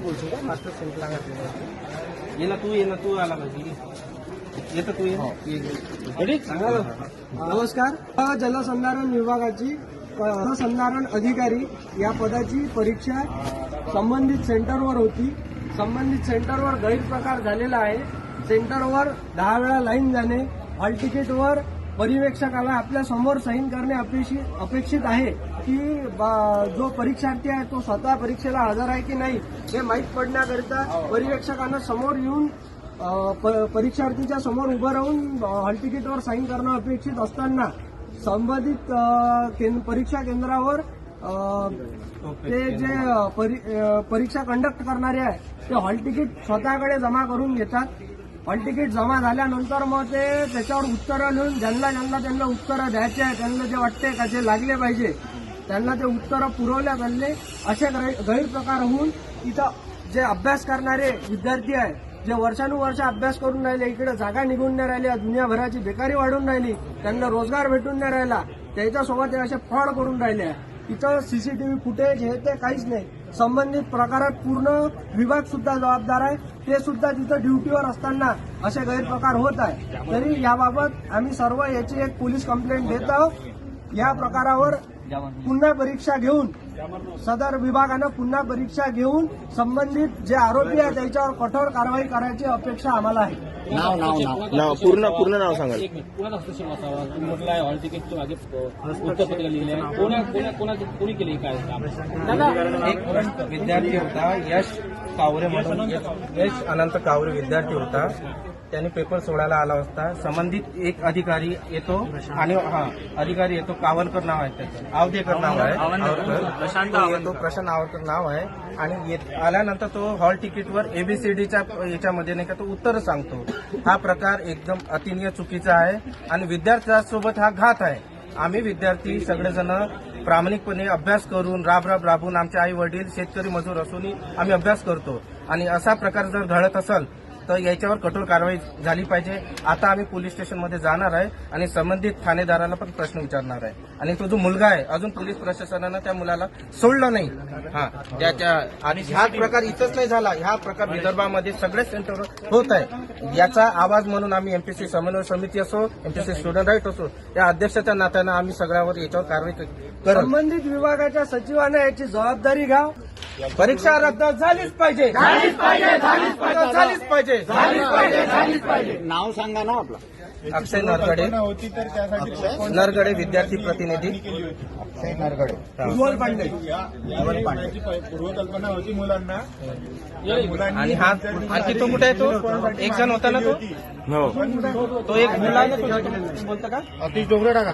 तू बोलशील का? Master centre ये ना तू ये ना तू आला पाहिजे. येतं तू ये. Ready? सांगा. नमस्कार. जलसंधारण विभागाची जलसंधारण अधिकारी या पदाची परीक्षा संबंधित सेंटरवर होती. संबंधित सेंटरवर गैरप्रकार झालेला आहे. सेंटरवर दहा वेळा लाईन जाणे. हॉल तिकीटवर परिवेक्षकाला आपल्यासमोर साईन करणे अपेक्षित अपेक्षित आहे की बा- जो परीक्षार्थी आहे तो स्वतः परीक्षेला हजर आहे की नाही हे माहीत पडण्याकरिता परिवेक्षकांना समोर येऊन प- परीक्षार्थीच्या समोर उभं राहून अ, हॉल तिकीटवर साईन करणं अपेक्षित असताना संबंधित केंद परीक्षा केंद्रावर ते जे परी- परीक्षा कंडक्ट करणारे आहे ते हॉल तिकीट स्वतःकडे जमा करून घेतात. पण तिकीट जमा झाल्यानंतर मग ते त्याच्यावर उत्तरं लिहून ज्यांना ज्यांना त्यांना उत्तरं द्यायचे आहे त्यांना जे वाटते का जे लागले पाहिजे त्यांना ते उत्तरं पुरवल्या चालले असे गैरप्रकार होऊन इथं जे अभ्यास करणारे विद्यार्थी आहे जे वर्षानुवर्ष अभ्यास करून राहिले इकडे जागा निघून नाही राहिल्या दुनियाभराची बेकारी वाढून राहिली त्यांना रोजगार भेटून नाही राहिला त्याच्यासोबत ते असे फळ करून राहिले आहे. इथं सीसीटीव्ही फुटेज हे ते काहीच नाही. संबंधित प्रकारात पूर्ण विभाग सुद्धा जबाबदार आहे. ते सुद्धा तिथं ड्युटीवर असताना असे गैरप्रकार होत आहे. तरी याबाबत आम्ही सर्व याची एक पोलीस कंप्लेंट देत आहोत. या प्रकारावर पुन्हा परीक्षा घेऊन सदर विभागानं पुन्हा परीक्षा घेऊन संबंधित जे आरोपी आहेत त्याच्यावर कठोर कारवाई करायची अपेक्षा आम्हाला आहे. नाव नाव नाव. नाव पूर्ण पूर्ण नाव सांगाल. एक मिनिट कोणाचा हस्तक्षेप असावा? तुम्ही म्हटलं आहे हॉल तिकीट मागे उत्तरपत्रिका लिहिली आहे. कोणा कोणा कोणाचं कोणी केलं काय काम? एक विद्यार्थी होता यश कावरे म्हणून. यश अनंत कावरे विद्यार्थी होता. त्याने पेपर सोडायला आला असता संबंधित एक अधिकारी येतो आणि हा अधिकारी येतो. कावलकर नाव आहे त्याचं. आवदेकर नाव आहे. आवरकर. तो येतो प्रशांत आवरकर नाव आहे. आणि येत- आल्यानंतर तो हॉल तिकीटवर एबीसीडीच्या याच्यामध्ये नाही का तो उत्तर सांगतो. हा प्रकार एकदम अतिनीय चुकीचा आहे आणि विद्यार्थ्यांसोबत हा घात आहे. आम्ही विद्यार्थी सगळेजण प्रामाणिकपणे अभ्यास करून राब राब राबून आमचे आई वडील शेतकरी मजूर असूनही आम्ही अभ्यास करतो. आणि असा प्रकार जर घडत असेल तर याच्यावर कठोर कारवाई झाली पाहिजे. आता आम्ही पोलीस स्टेशनमध्ये जाणार आहे आणि संबंधित ठाणेदाराला पण प्रश्न विचारणार आहे. आणि तो जो मुलगा आहे अजून पोलीस प्रशासनानं त्या मुलाला सोडलं नाही. हा त्याच्या आणि हा प्रकार इथंच नाही झाला. हा प्रकार विदर्भामध्ये सगळ्याच सेंटरवर होत आहे. याचा आवाज म्हणून आम्ही एमपीसी समन्वय समिती असो एमपीसी स्टुडंट राईट असो या अध्यक्षाच्या नात्यानं आम्ही सगळ्यावर याच्यावर कारवाई संबंधित विभागाच्या सचिवाने याची जबाबदारी घ्या परीक्षा रद्द झालीच पाहिजे. झालीच पाहिजे झालीच पाहिजे. नाव सांगा ना आपलं. अक्षय नरगडे. नरगडे विद्यार्थी प्रतिनिधी. अक्षय नरगडे उज्ज्वल पांडे. जीवन पांडे. पूर्वकल्पना होती मुलांना. आणि हा आणखी तो कुठे आहे तो? एक जण होता ना तो? हो तो एक मुला आहे ना तो? बोलता का? अतिश डोंगरे टाका